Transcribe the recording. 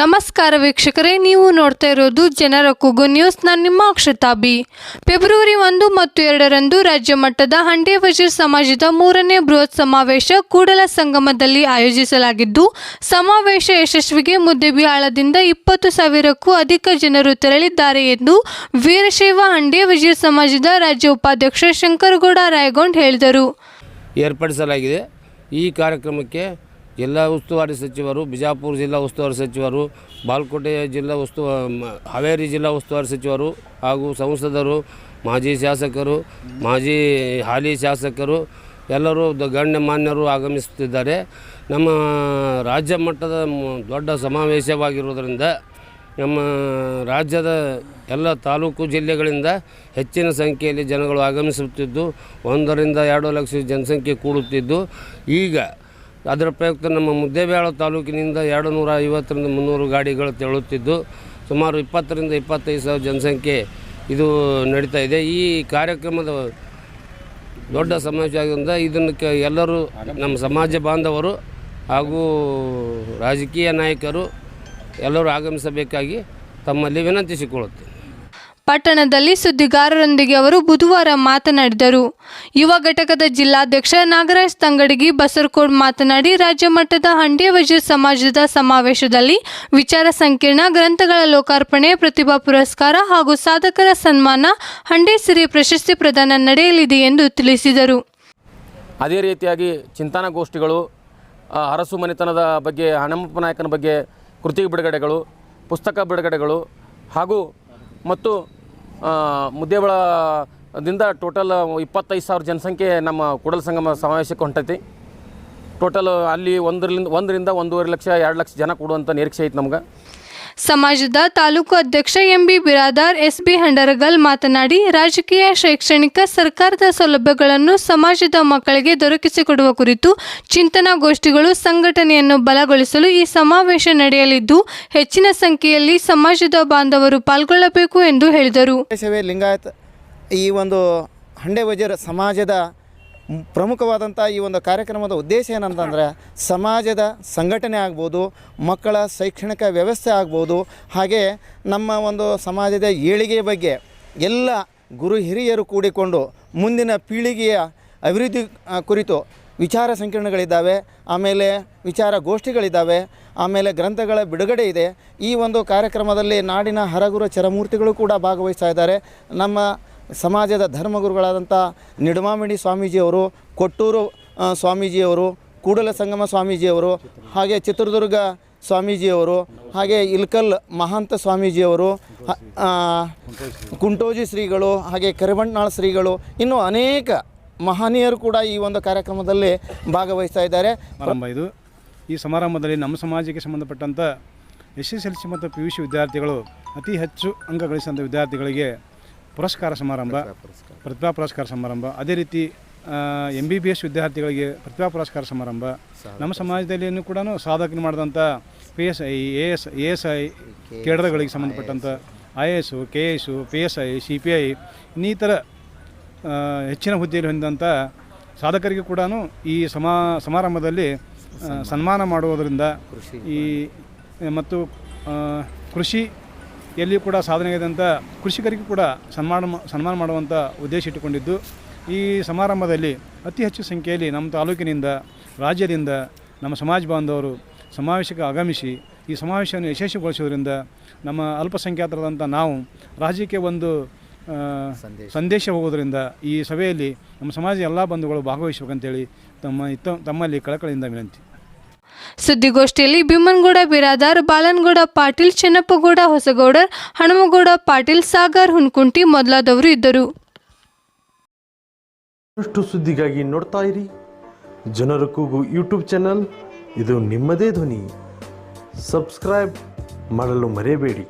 ನಮಸ್ಕಾರ ವೀಕ್ಷಕರೇ, ನೀವು ನೋಡ್ತಾ ಇರೋದು ಜನರ ಕೂಗು ನ್ಯೂಸ್. ನಾನು ನಿಮ್ಮ ಅಕ್ಷತಾ ಬಿ ಫೆಬ್ರವರಿ ಒಂದು ಮತ್ತು ಎರಡರಂದು ರಾಜ್ಯ ಮಟ್ಟದ ಹಂಡೆ ವಜೀರ್ ಸಮಾಜದ ಮೂರನೇ ಬೃಹತ್ ಸಮಾವೇಶ ಕೂಡಲ ಸಂಗಮದಲ್ಲಿ ಆಯೋಜಿಸಲಾಗಿದ್ದು, ಸಮಾವೇಶ ಯಶಸ್ವಿಗೆ ಮುದ್ದೆಬಿಹಾಳದಿಂದ ಇಪ್ಪತ್ತು ಸಾವಿರಕ್ಕೂ ಅಧಿಕ ಜನರು ತೆರಳಿದ್ದಾರೆ ಎಂದು ವೀರಶೈವ ಹಂಡೆ ವಜೀರ್ ಸಮಾಜದ ರಾಜ್ಯ ಉಪಾಧ್ಯಕ್ಷ ಶಂಕರಗೌಡ ರಾಯಗೊಂಡ್ ಹೇಳಿದರು. ಏರ್ಪಡಿಸಲಾಗಿದೆ. ಈ ಕಾರ್ಯಕ್ರಮಕ್ಕೆ ಜಿಲ್ಲಾ ಉಸ್ತುವಾರಿ ಸಚಿವರು, ಬಿಜಾಪುರ ಜಿಲ್ಲಾ ಉಸ್ತುವಾರಿ ಸಚಿವರು, ಬಾಲ್ಕೋಟೆ ಜಿಲ್ಲಾ ಉಸ್ತು ಹಾವೇರಿ ಜಿಲ್ಲಾ ಉಸ್ತುವಾರಿ ಸಚಿವರು ಹಾಗೂ ಸಂಸದರು, ಮಾಜಿ ಶಾಸಕರು, ಮಾಜಿ ಹಾಲಿ ಶಾಸಕರು, ಎಲ್ಲರೂ ದ- ಗಣ್ಯಮಾನ್ಯರು ಆಗಮಿಸುತ್ತಿದ್ದಾರೆ. ನಮ್ಮ ರಾಜ್ಯ ಮಟ್ಟದ ದೊಡ್ಡ ಸಮಾವೇಶವಾಗಿರುವುದರಿಂದ ನಮ್ಮ ರಾಜ್ಯದ ಎಲ್ಲ ತಾಲೂಕು ಜಿಲ್ಲೆಗಳಿಂದ ಹೆಚ್ಚಿನ ಸಂಖ್ಯೆಯಲ್ಲಿ ಜನಗಳು ಆಗಮಿಸುತ್ತಿದ್ದು, ಒಂದರಿಂದ ಎರಡು ಲಕ್ಷ ಜನಸಂಖ್ಯೆ ಕೂಡುತ್ತಿದ್ದು, ಈಗ ಅದರ ಪ್ರಯುಕ್ತ ನಮ್ಮ ಮುದ್ದೇಬೇಳ ತಾಲೂಕಿನಿಂದ ಎರಡು ನೂರ ಐವತ್ತರಿಂದ ಮುನ್ನೂರು ಗಾಡಿಗಳು ತೆರಳುತ್ತಿದ್ದು, ಸುಮಾರು ಇಪ್ಪತ್ತರಿಂದ ಇಪ್ಪತ್ತೈದು ಸಾವಿರ ಜನಸಂಖ್ಯೆ ಇದು ನಡೀತಾ ಇದೆ. ಈ ಕಾರ್ಯಕ್ರಮದ ದೊಡ್ಡ ಆಗಿದ್ದರಿಂದ ಇದನ್ನು ಕ ಎಲ್ಲರೂ ನಮ್ಮ ಸಮಾಜ ಬಾಂಧವರು ಹಾಗೂ ರಾಜಕೀಯ ನಾಯಕರು ಎಲ್ಲರೂ ಆಗಮಿಸಬೇಕಾಗಿ ತಮ್ಮಲ್ಲಿ ವಿನಂತಿಸಿಕೊಳ್ಳುತ್ತೇನೆ. ಪಟ್ಟಣದಲ್ಲಿ ಸುದ್ದಿಗಾರರೊಂದಿಗೆ ಅವರು ಬುಧವಾರ ಮಾತನಾಡಿದರು. ಯುವ ಘಟಕದ ಜಿಲ್ಲಾಧ್ಯಕ್ಷ ನಾಗರಾಜ್ ತಂಗಡಗಿ ಬಸರಕೋಡ್ ಮಾತನಾಡಿ, ರಾಜ್ಯ ಮಟ್ಟದ ಹಂಡಿಯ ವಜೀರ್ ಸಮಾಜದ ಸಮಾವೇಶದಲ್ಲಿ ವಿಚಾರ ಸಂಕಿರಣ, ಗ್ರಂಥಗಳ ಲೋಕಾರ್ಪಣೆ, ಪ್ರತಿಭಾ ಪುರಸ್ಕಾರ ಹಾಗೂ ಸಾಧಕರ ಸನ್ಮಾನ ಹಂಡೆ ಪ್ರಶಸ್ತಿ ಪ್ರದಾನ ನಡೆಯಲಿದೆ ಎಂದು ತಿಳಿಸಿದರು. ಅದೇ ರೀತಿಯಾಗಿ ಚಿಂತನಗೋಷ್ಠಿಗಳು ಅರಸು ಮನೆತನದ ಬಗ್ಗೆ, ಹಣಮಪ್ಪ ನಾಯಕನ ಬಗ್ಗೆ ಕೃತಿ ಬಿಡುಗಡೆಗಳು, ಪುಸ್ತಕ ಬಿಡುಗಡೆಗಳು ಹಾಗೂ ಮತ್ತು ಮುದ್ದೇಬಳದಿಂದ ಟೋಟಲ್ ಇಪ್ಪತ್ತೈದು ಸಾವಿರ ಜನಸಂಖ್ಯೆ ನಮ್ಮ ಕೂಡಲ ಸಂಗಮ ಸಮಾವೇಶಕ್ಕೆ ಹೊಂಟೈತಿ. ಟೋಟಲ್ ಅಲ್ಲಿ ಒಂದರಿಂದ ಒಂದರಿಂದ ಒಂದೂವರೆ ಲಕ್ಷ, ಎರಡು ಲಕ್ಷ ಜನ ಕೊಡುವಂಥ ನಿರೀಕ್ಷೆ ಐತೆ ನಮ್ಗೆ. ಸಮಾಜದ ತಾಲೂಕು ಅಧ್ಯಕ್ಷ ಎಂಬಿ ಬಿರಾದಾರ್, ಎಸ್ಬಿ ಹಂಡರಗಲ್ ಮಾತನಾಡಿ, ರಾಜಕೀಯ ಶೈಕ್ಷಣಿಕ ಸರ್ಕಾರದ ಸೌಲಭ್ಯಗಳನ್ನು ಸಮಾಜದ ಮಕ್ಕಳಿಗೆ ದೊರಕಿಸಿಕೊಡುವ ಕುರಿತು ಚಿಂತನಾಗೋಷ್ಠಿಗಳು ಸಂಘಟನೆಯನ್ನು ಬಲಗೊಳಿಸಲು ಈ ಸಮಾವೇಶ ನಡೆಯಲಿದ್ದು, ಹೆಚ್ಚಿನ ಸಂಖ್ಯೆಯಲ್ಲಿ ಸಮಾಜದ ಬಾಂಧವರು ಪಾಲ್ಗೊಳ್ಳಬೇಕು ಎಂದು ಹೇಳಿದರು. ಈ ಒಂದು ಹಂಡೆ ಸಮಾಜದ ಪ್ರಮುಖವಾದಂಥ ಈ ಒಂದು ಕಾರ್ಯಕ್ರಮದ ಉದ್ದೇಶ ಏನಂತಂದರೆ ಸಮಾಜದ ಸಂಘಟನೆ ಆಗ್ಬೋದು, ಮಕ್ಕಳ ಶೈಕ್ಷಣಿಕ ವ್ಯವಸ್ಥೆ ಆಗ್ಬೋದು, ಹಾಗೆ ನಮ್ಮ ಒಂದು ಸಮಾಜದ ಏಳಿಗೆ ಬಗ್ಗೆ ಎಲ್ಲ ಗುರು ಹಿರಿಯರು ಕೂಡಿಕೊಂಡು ಮುಂದಿನ ಪೀಳಿಗೆಯ ಅಭಿವೃದ್ಧಿ ಕುರಿತು ವಿಚಾರ ಸಂಕಿರಣಗಳಿದ್ದಾವೆ, ಆಮೇಲೆ ವಿಚಾರ ಗೋಷ್ಠಿಗಳಿದ್ದಾವೆ, ಆಮೇಲೆ ಗ್ರಂಥಗಳ ಬಿಡುಗಡೆ ಇದೆ. ಈ ಒಂದು ಕಾರ್ಯಕ್ರಮದಲ್ಲಿ ನಾಡಿನ ಹರಗುರ ಚರಮೂರ್ತಿಗಳು ಕೂಡ ಭಾಗವಹಿಸ್ತಾ ಇದ್ದಾರೆ. ನಮ್ಮ ಸಮಾಜದ ಧರ್ಮಗುರುಗಳಾದಂಥ ನಿಡುಮಾಮಿಣಿ ಸ್ವಾಮೀಜಿಯವರು, ಕೊಟ್ಟೂರು ಸ್ವಾಮೀಜಿಯವರು, ಕೂಡಲ ಸಂಗಮ ಸ್ವಾಮೀಜಿಯವರು, ಹಾಗೆ ಚಿತ್ರದುರ್ಗ ಸ್ವಾಮೀಜಿಯವರು, ಹಾಗೆ ಇಲ್ಕಲ್ ಮಹಾಂತ ಸ್ವಾಮೀಜಿಯವರು ಕುಂಟೋಜಿ ಶ್ರೀಗಳು, ಹಾಗೆ ಕರಿಬಣ್ಣಾಳ್ ಶ್ರೀಗಳು, ಇನ್ನೂ ಅನೇಕ ಮಹನೀಯರು ಕೂಡ ಈ ಒಂದು ಕಾರ್ಯಕ್ರಮದಲ್ಲಿ ಭಾಗವಹಿಸ್ತಾ ಇದ್ದಾರೆ. ಇದು. ಈ ಸಮಾರಂಭದಲ್ಲಿ ನಮ್ಮ ಸಮಾಜಕ್ಕೆ ಸಂಬಂಧಪಟ್ಟಂಥ ಎಸ್ ಎಸ್ ಎಲ್ ಸಿ ಮತ್ತು ಪಿ ಯು ಸಿ ವಿದ್ಯಾರ್ಥಿಗಳು ಅತಿ ಹೆಚ್ಚು ಅಂಕ ಗಳಿಸಿದಂಥ ವಿದ್ಯಾರ್ಥಿಗಳಿಗೆ ಪುರಸ್ಕಾರ ಸಮಾರಂಭ ಪ್ರತಿಭಾ ಪುರಸ್ಕಾರ. ಸಮಾರಂಭ ಅದೇ ರೀತಿ ಎಂ ಬಿ ಬಿ ಎಸ್ ವಿದ್ಯಾರ್ಥಿಗಳಿಗೆ ಪ್ರತಿಭಾ ಪುರಸ್ಕಾರ ಸಮಾರಂಭ. ನಮ್ಮ ಸಮಾಜದಲ್ಲಿಯೂ ಕೂಡ ಸಾಧಕನ ಮಾಡಿದಂಥ P S I A S A S I ಕೇಡರ್ಗಳಿಗೆ ಸಂಬಂಧಪಟ್ಟಂಥ I A S K A S P S I C P I ಇನ್ನಿತರ ಹೆಚ್ಚಿನ ಹುದ್ದೆಯಲ್ಲಿ ಹೊಂದಿದಂಥ ಸಾಧಕರಿಗೆ ಕೂಡ ಈ ಸಮಾ ಸಮಾರಂಭದಲ್ಲಿ ಸನ್ಮಾನ. ಮಾಡುವುದರಿಂದ ಈ ಮತ್ತು ಕೃಷಿ ಎಲ್ಲಿಯೂ ಕೂಡ ಸಾಧನೆಯಾದಂಥ ಕೃಷಿಕರಿಗೂ ಕೂಡ ಸನ್ಮಾನ ಸನ್ಮಾನ ಮಾಡುವಂಥ ಉದ್ದೇಶ ಇಟ್ಟುಕೊಂಡಿದ್ದು. ಈ ಸಮಾರಂಭದಲ್ಲಿ ಅತಿ ಹೆಚ್ಚು ಸಂಖ್ಯೆಯಲ್ಲಿ ನಮ್ಮ ತಾಲೂಕಿನಿಂದ ರಾಜ್ಯದಿಂದ ನಮ್ಮ ಸಮಾಜ ಬಾಂಧವರು ಸಮಾವೇಶಕ್ಕೆ ಆಗಮಿಸಿ ಈ ಸಮಾವೇಶವನ್ನು ಯಶಸ್ವಿಗೊಳಿಸುವುದರಿಂದ ನಮ್ಮ ಅಲ್ಪಸಂಖ್ಯಾತರಾದಂಥ ನಾವು ರಾಜ್ಯಕ್ಕೆ ಒಂದು ಸಂದೇಶ. ಹೋಗೋದರಿಂದ ಈ ಸಭೆಯಲ್ಲಿ ನಮ್ಮ ಸಮಾಜದ ಎಲ್ಲ ಬಂಧುಗಳು ಭಾಗವಹಿಸಬೇಕಂತೇಳಿ ತಮ್ಮ ಇತ್ತ ತಮ್ಮಲ್ಲಿ ಕಳಕಳಿಯಿಂದ ವಿನಂತಿ. ಸುದ್ದಿಗೋಷ್ಠಿಯಲ್ಲಿ ಭೀಮನಗೌಡ, ಬಿರಾದಾರ್, ಬಾಲನಗೌಡ, ಪಾಟೀಲ್, ಚೆನ್ನಪ್ಪಗೌಡ, ಹೊಸಗೌಡರ್, ಹನುಮಗೌಡ, ಪಾಟೀಲ್, ಸಾಗರ್, ಹುನ್ಕುಂಟಿ ಮೊದಲಾದವರು ಇದ್ದರು. ಸುದ್ದಿಗಾಗಿ ನೋಡ್ತಾ ಇರಿ. ಜನರ ಕೂಗು ಯೂಟ್ಯೂಬ್ ಚಾನಲ್. ಇದು ನಿಮ್ಮದೇ ಧ್ವನಿ. ಸಬ್ಸ್ಕ್ರೈಬ್ ಮಾಡಲು ಮರೆಯಬೇಡಿ.